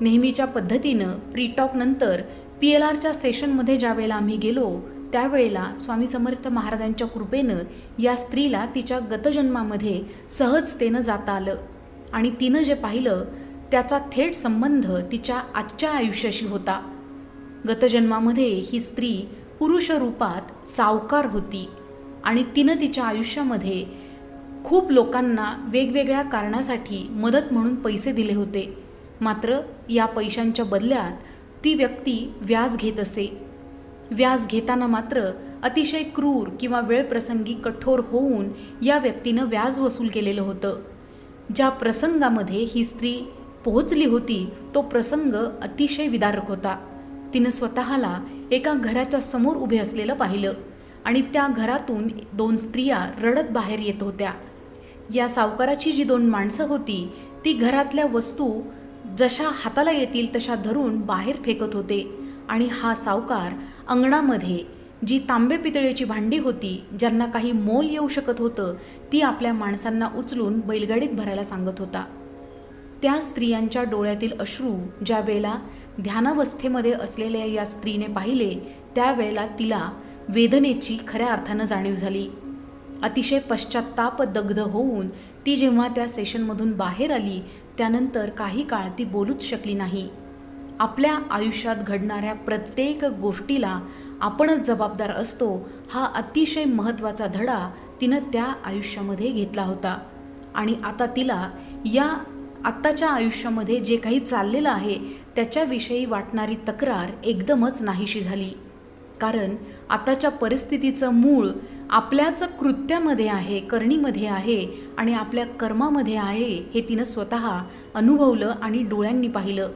नेहमीच्या पद्धतीनं pre P L आरच्या सेशनमध्ये ज्यावेळेला आम्ही गेलो त्यावेळेला स्वामी समर्थ महाराजांच्या कृपेनं या स्त्रीला तिच्या गतजन्मामध्ये सहजतेनं जाता आलं. आणि तिनं जे पाहिलं त्याचा थेट संबंध तिच्या आजच्या आयुष्याशी होता. गतजन्मामध्ये ही स्त्री पुरुष रूपात सावकार होती आणि तिनं तिच्या आयुष्यामध्ये खूप लोकांना वेगवेगळ्या कारणासाठी मदत म्हणून पैसे दिले होते. मात्र या पैशांच्या बदल्यात ती व्यक्ती व्याज घेत असे. व्याज घेताना मात्र अतिशय क्रूर किंवा वेळप्रसंगी कठोर होऊन या व्यक्तीनं व्याज वसूल केलेलं होतं. ज्या प्रसंगामध्ये ही स्त्री पोहोचली होती तो प्रसंग अतिशय विदारक होता. तिनं स्वतःला एका घराच्या समोर उभे असलेलं पाहिलं आणि त्या घरातून दोन स्त्रिया रडत बाहेर येत होत्या. या सावकाराची जी दोन माणसं होती ती घरातल्या वस्तू जशा हाताला येतील तशा धरून बाहेर फेकत होते. आणि हा सावकार अंगणामध्ये जी तांबे पितळेची भांडी होती ज्यांना काही मोल येऊ शकत होतं ती आपल्या माणसांना उचलून बैलगाडीत भरायला सांगत होता. त्या स्त्रियांच्या डोळ्यातील अश्रू ज्या वेळेला ध्यानावस्थेमध्ये असलेल्या या स्त्रीने पाहिले त्यावेळेला तिला वेदनेची खऱ्या अर्थानं जाणीव झाली. अतिशय पश्चात्ताप दग्ध होऊन ती जेव्हा त्या सेशनमधून बाहेर आली त्यानंतर काही काळ ती बोलूच शकली नाही. आपल्या आयुष्यात घडणाऱ्या प्रत्येक गोष्टीला आपणच जबाबदार असतो हा अतिशय महत्त्वाचा धडा तिनं त्या आयुष्यामध्ये घेतला होता. आणि आता तिला या आत्ताच्या आयुष्यामध्ये जे काही चाललेलं आहे त्याच्याविषयी वाटणारी तक्रार एकदमच नाहीशी झाली. कारण आताच्या परिस्थितीचं मूळ आपल्याच कृत्यामध्ये आहे करणीमध्ये आहे आणि आपल्या कर्मामध्ये आहे हे तिनं स्वतः अनुभवलं आणि डोळ्यांनी पाहिलं.